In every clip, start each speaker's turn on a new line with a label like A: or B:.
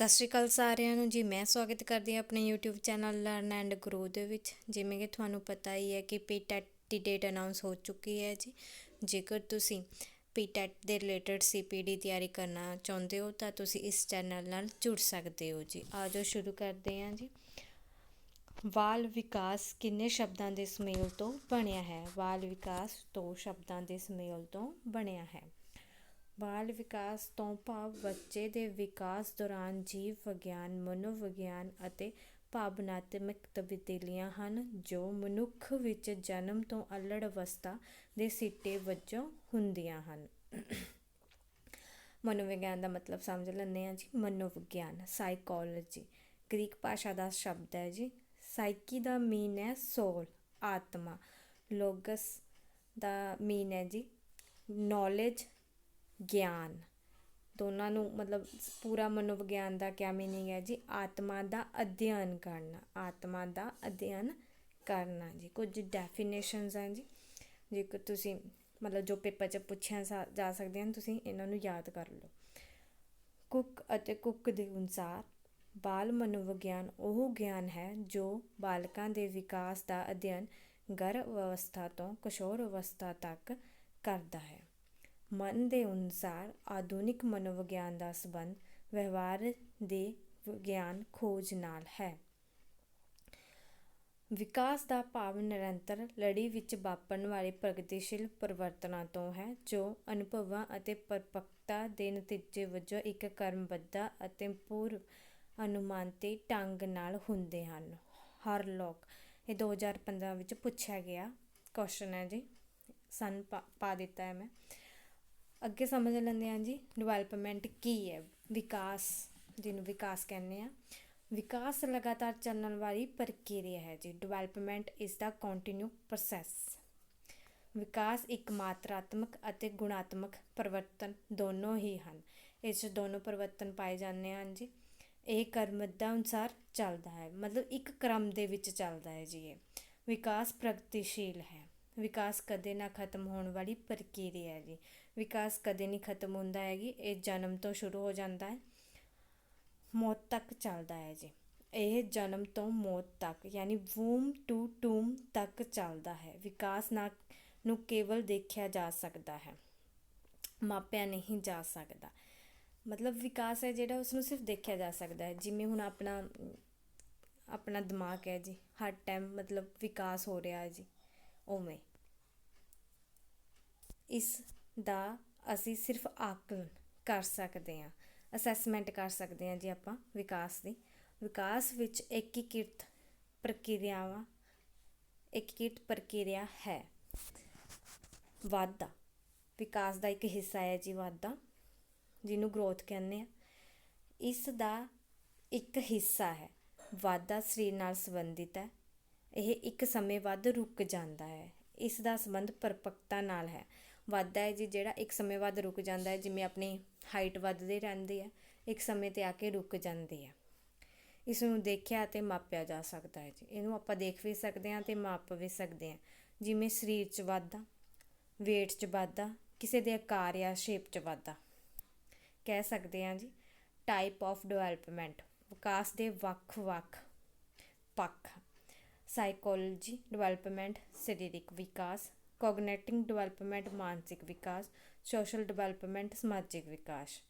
A: ਸਤਿ ਸ਼੍ਰੀ ਅਕਾਲ ਸਾਰਿਆਂ ਨੂੰ ਜੀ, ਮੈਂ ਸਵਾਗਤ ਕਰਦੀ ਹਾਂ ਆਪਣੇ YouTube channel learn and grow ਦੇ ਵਿੱਚ, ਜਿਵੇਂ ਕਿ ਤੁਹਾਨੂੰ ਪਤਾ ਹੀ ਹੈ ਕਿ ਪੀਟੈਟ ਦੀ ਡੇਟ ਅਨਾਉਂਸ ਹੋ ਚੁੱਕੀ ਹੈ ਜੀ। ਜੇਕਰ ਤੁਸੀਂ ਪੀਟੈਟ ਦੇ ਰਿਲੇਟਡ ਸੀਪੀਡੀ ਤਿਆਰੀ ਕਰਨਾ ਚਾਹੁੰਦੇ ਹੋ, ਤਾਂ ਤੁਸੀਂ ਇਸ ਚੈਨਲ ਨਾਲ ਜੁੜ ਸਕਦੇ ਹੋ ਜੀ। ਆਜੋ ਸ਼ੁਰੂ ਕਰਦੇ ਹਾਂ ਜੀ। ਬਾਲ ਵਿਕਾਸ ਕਿੰਨੇ ਸ਼ਬਦਾਂ ਦੇ ਸੁਮੇਲ ਤੋਂ ਬਣਿਆ ਹੈ? ਬਾਲ ਵਿਕਾਸ ਦੋ ਸ਼ਬਦਾਂ ਦੇ ਸੁਮੇਲ ਤੋਂ ਬਣਿਆ ਹੈ। ਬਾਲ ਵਿਕਾਸ ਤੋਂ ਭਾਵ ਬੱਚੇ ਦੇ ਵਿਕਾਸ ਦੌਰਾਨ ਜੀਵ ਵਿਗਿਆਨ ਮਨੋਵਿਗਿਆਨ ਅਤੇ ਭਾਵਨਾਤਮਕ ਤਬਦੀਲੀਆਂ ਹਨ, ਜੋ ਮਨੁੱਖ ਵਿੱਚ ਜਨਮ ਤੋਂ ਅੱਲੜ ਅਵਸਥਾ ਦੇ ਸਿੱਟੇ ਵਜੋਂ ਹੁੰਦੀਆਂ ਹਨ। ਮਨੋਵਿਗਿਆਨ ਦਾ ਮਤਲਬ ਸਮਝ ਲੈਂਦੇ ਹਾਂ ਜੀ, ਮਨੋਵਿਗਿਆਨ ਸਾਈਕੋਲੋਜੀ ਗ੍ਰੀਕ ਭਾਸ਼ਾ ਦਾ ਸ਼ਬਦ ਹੈ ਜੀ। ਸਾਈਕੀ ਦਾ ਮੀਨ ਹੈ ਸੋਲ ਆਤਮਾ। ਲੋਗਸ ਦਾ ਮੀਨ ਹੈ ਜੀ ਨੌਲੇਜ ਗਿਆਨ। ਦੋਨਾਂ ਨੂੰ ਮਤਲਬ ਪੂਰਾ ਮਨੋਵਿਗਿਆਨ ਦਾ ਕਿਆ ਮੀਨਿੰਗ ਹੈ ਜੀ? ਆਤਮਾ ਦਾ ਅਧਿਐਨ ਕਰਨਾ। ਆਤਮਾ ਦਾ ਅਧਿਐਨ ਕਰਨਾ ਜੀ। ਕੁਝ ਡੈਫੀਨੇਸ਼ਨਸ ਹਨ ਜੀ। ਜੇਕਰ ਤੁਸੀਂ ਮਤਲਬ ਜੋ ਪੇਪਰ 'ਚ ਪੁੱਛਿਆ ਜਾ ਸਕਦੇ ਹਨ, ਤੁਸੀਂ ਇਹਨਾਂ ਨੂੰ ਯਾਦ ਕਰ ਲਓ। ਕੁੱਕ ਅਤੇ ਕੁੱਕ ਦੇ ਅਨੁਸਾਰ ਬਾਲ ਮਨੋਵਿਗਿਆਨ ਉਹ ਗਿਆਨ ਹੈ ਜੋ ਬਾਲਕਾਂ ਦੇ ਵਿਕਾਸ ਦਾ ਅਧਿਐਨ ਗਰਭ ਅਵਸਥਾ ਤੋਂ ਕਿਸ਼ੋਰ ਅਵਸਥਾ ਤੱਕ ਕਰਦਾ ਹੈ। ਮਨ ਦੇ ਅਨੁਸਾਰ ਆਧੁਨਿਕ ਮਨੋਵਿਗਿਆਨ ਦਾ ਸੰਬੰਧ ਵਿਵਹਾਰ ਦੇ ਵਿਗਿਆਨ ਖੋਜ ਨਾਲ ਹੈ। ਵਿਕਾਸ ਦਾ ਭਾਵ ਨਿਰੰਤਰ ਲੜੀ ਵਿੱਚ ਵਾਪਰਨ ਵਾਲੇ ਪ੍ਰਗਤੀਸ਼ੀਲ ਪਰਿਵਰਤਨਾਂ ਤੋਂ ਹੈ, ਜੋ ਅਨੁਭਵਾਂ ਅਤੇ ਪਰਪੱਕਤਾ ਦੇ ਨਤੀਜੇ ਵਜੋਂ ਇੱਕ ਕਰਮਬੱਧਾ ਅਤੇ ਪੂਰਵ ਅਨੁਮਾਨਿਤ ਢੰਗ ਨਾਲ ਹੁੰਦੇ ਹਨ। ਹਰ ਲੋਕ ਇਹ 2015 ਵਿੱਚ ਪੁੱਛਿਆ ਗਿਆ। ਕੁਐਸਚਨ ਹੈ ਜੀ। ਸਨ ਪਾ ਦਿੱਤਾ ਹੈ ਮੈਂ। ਅੱਗੇ ਸਮਝ ਲੈਂਦੇ ਹਾਂ ਜੀ ਡਿਵੈਲਪਮੈਂਟ ਕੀ ਹੈ? ਵਿਕਾਸ, ਜਿਹਨੂੰ ਵਿਕਾਸ ਕਹਿੰਦੇ ਹਾਂ। ਵਿਕਾਸ ਲਗਾਤਾਰ ਚੱਲਣ ਵਾਲੀ ਪ੍ਰਕਿਰਿਆ ਹੈ ਜੀ। Development is the continue process ਵਿਕਾਸ ਇੱਕ ਮਾਤਰਾਤਮਕ ਅਤੇ ਗੁਣਾਤਮਕ ਪਰਿਵਰਤਨ ਦੋਨੋਂ ਹੀ ਹਨ। ਇਸ ਦੋਨੋਂ ਪਰਿਵਰਤਨ ਪਾਏ ਜਾਂਦੇ ਹਨ ਜੀ। ਇਹ ਕਰਮ ਦਾ ਅਨੁਸਾਰ ਚੱਲਦਾ ਹੈ। ਮਤਲਬ ਇੱਕ ਕ੍ਰਮ ਦੇ ਵਿੱਚ ਚੱਲਦਾ ਹੈ ਜੀ ਇਹ। ਵਿਕਾਸ ਪ੍ਰਗਤੀਸ਼ੀਲ ਹੈ। ਵਿਕਾਸ ਕਦੇ ਨਾ ਖਤਮ ਹੋਣ ਵਾਲੀ ਪ੍ਰਕਿਰਿਆ ਹੈ ਜੀ। ਵਿਕਾਸ ਕਦੇ ਨਹੀਂ ਖਤਮ ਹੁੰਦਾ ਹੈਗੀ, ਇਹ ਜਨਮ ਤੋਂ ਸ਼ੁਰੂ ਹੋ ਜਾਂਦਾ ਹੈ। ਮੌਤ ਤੱਕ ਚੱਲਦਾ ਹੈ ਜੀ। ਇਹ ਜਨਮ ਤੋਂ ਮੌਤ ਤੱਕ, ਯਾਨੀ ਵੂਮ ਟੂ ਟੂਮ ਤੱਕ ਚੱਲਦਾ ਹੈ। ਵਿਕਾਸ ਨਾ, ਨੂੰ ਕੇਵਲ ਦੇਖਿਆ ਜਾ ਸਕਦਾ ਹੈ, ਮਾਪਿਆ ਨਹੀਂ ਜਾ ਸਕਦਾ। ਮਤਲਬ ਵਿਕਾਸ ਹੈ ਜਿਹੜਾ ਉਸ ਨੂੰ ਸਿਰਫ ਦੇਖਿਆ ਜਾ ਸਕਦਾ ਹੈ। ਜਿਵੇਂ ਹੁਣ ਆਪਣਾ ਆਪਣਾ ਦਿਮਾਗ ਹੈ ਜੀ, ਹਰ ਟਾਈਮ ਮਤਲਬ ਵਿਕਾਸ ਹੋ ਰਿਹਾ ਹੈ ਜੀ, ਉਵੇਂ। ਇਸ ਦਾ ਅਸੀਂ ਸਿਰਫ ਆਕਲਨ ਕਰ ਸਕਦੇ ਹਾਂ ਅਸੈਸਮੈਂਟ ਕਰ ਸਕਦੇ ਹਾਂ ਜੀ ਆਪਾਂ ਵਿਕਾਸ ਦੀ। ਵਿਕਾਸ ਵਿੱਚ ਏਕੀਕ੍ਰਿਤ ਪ੍ਰਕਿਰਿਆਵਾਂ, ਏਕੀਕ੍ਰਿਤ ਪ੍ਰਕਿਰਿਆ ਹੈ। ਵਾਧਾ, ਵਿਕਾਸ ਦਾ ਇੱਕ ਹਿੱਸਾ ਹੈ ਜੀ ਵਾਧਾ, ਜਿਹਨੂੰ ਗਰੋਥ ਕਹਿੰਦੇ ਆ ਇਸ ਦਾ ਇੱਕ ਹਿੱਸਾ ਹੈ, ਵਾਧਾ ਸਰੀਰ ਨਾਲ ਸੰਬੰਧਿਤ ਹੈ। ਇਹ ਇੱਕ ਸਮੇਂ ਵੱਧ ਰੁਕ ਜਾਂਦਾ ਹੈ। ਇਸ ਦਾ ਸੰਬੰਧ ਪਰਪੱਕਤਾ ਨਾਲ ਹੈ। ਵੱਧਦਾ ਹੈ ਜੀ, ਜਿਹੜਾ ਇੱਕ ਸਮੇਂ ਬਾਅਦ ਰੁਕ ਜਾਂਦਾ ਹੈ, ਜਿਵੇਂ ਆਪਣੀ ਹਾਈਟ ਵੱਧਦੀ ਰਹਿੰਦੀ ਹੈ ਇੱਕ ਸਮੇਂ ਤੇ ਆ ਕੇ ਰੁਕ ਜਾਂਦੀ ਹੈ ਇਸ ਨੂੰ ਦੇਖਿਆ ਅਤੇ ਮਾਪਿਆ ਜਾ ਸਕਦਾ ਹੈ ਜੀ। ਇਹਨੂੰ ਆਪਾਂ ਦੇਖ ਵੀ ਸਕਦੇ ਹਾਂ ਅਤੇ ਮਾਪ ਵੀ ਸਕਦੇ ਹਾਂ। ਜਿਵੇਂ ਸਰੀਰ 'ਚ ਵਾਧਾ weight 'ਚ ਵਾਧਾ ਕਿਸੇ ਦੇ ਆਕਾਰ ਜਾਂ ਸ਼ੇਪ 'ਚ ਵਾਧਾ ਕਹਿ ਸਕਦੇ ਹਾਂ ਜੀ ਟਾਈਪ ਆਫ ਡਿਵੈਲਪਮੈਂਟ ਵਿਕਾਸ ਦੇ ਵੱਖ-ਵੱਖ ਪੱਖ। ਸਾਈਕੋਲੋਜੀ ਡਿਵੈਲਪਮੈਂਟ ਸਰੀਰਕ ਵਿਕਾਸ। ਕੋਗਨਿਟਿਵ ਡਿਵੈਲਪਮੈਂਟ ਮਾਨਸਿਕ ਵਿਕਾਸ ਸੋਸ਼ਲ ਡਿਵੈਲਪਮੈਂਟ ਸਮਾਜਿਕ ਵਿਕਾਸ।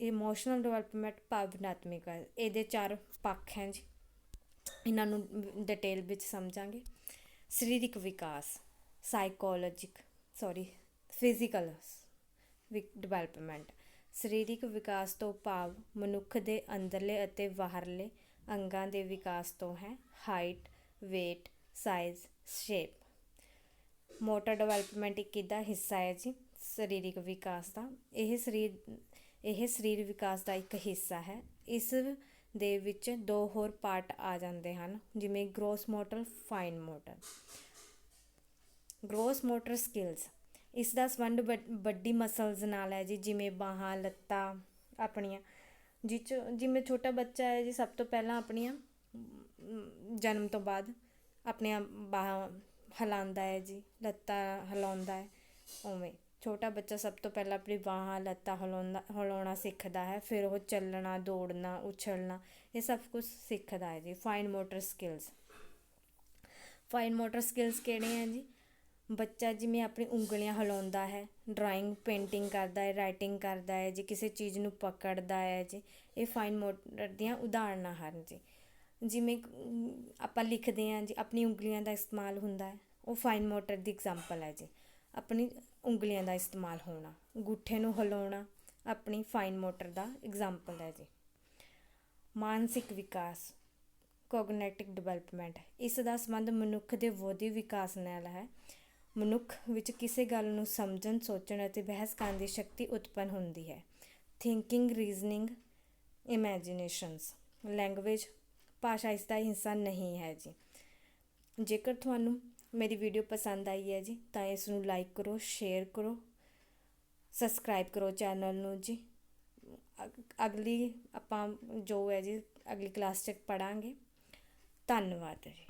A: ਇਮੋਸ਼ਨਲ ਡਿਵੈਲਪਮੈਂਟ ਭਾਵਨਾਤਮਿਕ, ਇਹਦੇ ਚਾਰ ਪੱਖ ਹੈ ਜੀ। ਇਹਨਾਂ ਨੂੰ ਡਿਟੇਲ ਵਿੱਚ ਸਮਝਾਂਗੇ। ਸਰੀਰਕ ਵਿਕਾਸ ਸਾਈਕੋਲੋਜਿਕ ਸੌਰੀ ਫਿਜ਼ੀਕਲ ਡਿਵੈਲਪਮੈਂਟ ਸਰੀਰਕ ਵਿਕਾਸ ਤੋਂ ਭਾਵ ਮਨੁੱਖ ਦੇ ਅੰਦਰਲੇ ਅਤੇ ਬਾਹਰਲੇ ਅੰਗਾਂ ਦੇ ਵਿਕਾਸ ਤੋਂ ਹੈ। Height weight size shape motor development ਇੱਕ ਇਹਦਾ ਹਿੱਸਾ ਹੈ ਜੀ, ਸਰੀਰਕ ਵਿਕਾਸ ਦਾ। ਇਹ ਸਰੀਰ ਇਹ ਸਰੀਰ ਵਿਕਾਸ ਦਾ ਇੱਕ ਹਿੱਸਾ ਹੈ। ਇਸ ਦੇ ਵਿੱਚ ਦੋ ਹੋਰ ਪਾਰਟ ਆ ਜਾਂਦੇ ਹਨ, ਜਿਵੇਂ gross motor fine motor gross motor skills ਇਸ ਦਾ ਸੰਬੰਧ ਵੱਡੀ ਮਸਲਸ ਨਾਲ ਹੈ ਜੀ, ਜਿਵੇਂ ਬਾਹਾਂ, ਲੱਤਾਂ ਆਪਣੀਆਂ, ਜਿਚ, ਜਿਵੇਂ ਛੋਟਾ ਬੱਚਾ ਹੈ ਜੀ, ਸਭ ਤੋਂ ਪਹਿਲਾਂ ਆਪਣੀਆਂ ਜਨਮ ਤੋਂ ਬਾਅਦ ਆਪਣੀਆਂ ਬਾਹਾਂ ਹਿਲਾਉਂਦਾ ਹੈ ਜੀ, ਲੱਤਾਂ ਹਿਲਾਉਂਦਾ ਹੈ, ਉਵੇਂ। ਛੋਟਾ ਬੱਚਾ ਸਭ ਤੋਂ ਪਹਿਲਾਂ ਆਪਣੀ ਬਾਹਾਂ, ਲੱਤਾਂ ਹਿਲਾਉਂਦਾ, ਹਿਲਾਉਣਾ ਸਿੱਖਦਾ ਹੈ, ਫਿਰ ਉਹ ਚੱਲਣਾ, ਦੌੜਨਾ, ਉਛਲਣਾ, ਇਹ ਸਭ ਕੁਛ ਸਿੱਖਦਾ ਹੈ ਜੀ, fine motor skills. Fine motor skills ਕਿਹੜੇ ਹੈ ਜੀ? ਬੱਚਾ ਜਿਵੇਂ ਆਪਣੀ ਉਂਗਲੀਆਂ ਹਿਲਾਉਂਦਾ ਹੈ, ਡਰਾਇੰਗ, ਪੇਂਟਿੰਗ ਕਰਦਾ ਹੈ, ਰਾਈਟਿੰਗ ਕਰਦਾ ਹੈ, ਜੀ ਕਿਸੇ ਚੀਜ਼ ਨੂੰ ਪਕੜਦਾ ਹੈ ਜੀ, ਇਹ ਫਾਈਨ ਮੋਟਰ ਦੀਆਂ ਉਦਾਹਰਨਾਂ ਹਨ ਜੀ। ਜਿਵੇਂ ਆਪਾਂ ਲਿਖਦੇ ਹਾਂ ਜੀ, ਆਪਣੀ ਉਂਗਲੀਆਂ ਦਾ ਇਸਤੇਮਾਲ ਹੁੰਦਾ ਹੈ। ਉਹ ਫਾਈਨ ਮੋਟਰ ਦੀ ਇਗਜ਼ਾਮਪਲ ਹੈ ਜੀ। ਆਪਣੀ ਉਂਗਲੀਆਂ ਦਾ ਇਸਤੇਮਾਲ ਹੋਣਾ, ਗੁੱਠੇ ਨੂੰ ਹਿਲਾਉਣਾ, ਆਪਣੀ ਫਾਈਨ ਮੋਟਰ ਦਾ ਇਗਜ਼ਾਮਪਲ ਹੈ ਜੀ। ਮਾਨਸਿਕ ਵਿਕਾਸ ਕੋਗਨੈਟਿਵ ਡਿਵੈਲਪਮੈਂਟ ਇਸ ਦਾ ਸੰਬੰਧ ਮਨੁੱਖ ਦੇ ਬੌਧਿਕ ਵਿਕਾਸ ਨਾਲ ਹੈ। ਮਨੁੱਖ ਵਿੱਚ ਕਿਸੇ ਗੱਲ ਨੂੰ ਸਮਝਣ, ਸੋਚਣ ਅਤੇ ਬਹਿਸ ਕਰਨ ਦੀ ਸ਼ਕਤੀ ਉਤਪੰਨ ਹੁੰਦੀ ਹੈ। ਥਿੰਕਿੰਗ ਰੀਜ਼ਨਿੰਗ ਇਮੇਜਿਨੇਸ਼ਨਸ ਲੈਂਗੁਏਜ ਭਾਸ਼ਾ ਇਸ ਦਾ ਹਿੱਸਾ ਨਹੀਂ ਹੈ ਜੀ। ਜੇਕਰ ਤੁਹਾਨੂੰ ਮੇਰੀ ਵੀਡੀਓ ਪਸੰਦ ਆਈ ਹੈ ਜੀ, ਤਾਂ ਇਸ ਨੂੰ ਲਾਈਕ ਕਰੋ ਸ਼ੇਅਰ ਕਰੋ ਸਬਸਕ੍ਰਾਈਬ ਕਰੋ ਚੈਨਲ ਨੂੰ ਜੀ। ਅਗਲੀ ਆਪਾਂ ਜੋ ਹੈ ਜੀ, ਅਗਲੀ ਕਲਾਸ 'ਚ ਪੜਾਂਗੇ ਧੰਨਵਾਦ ਜੀ।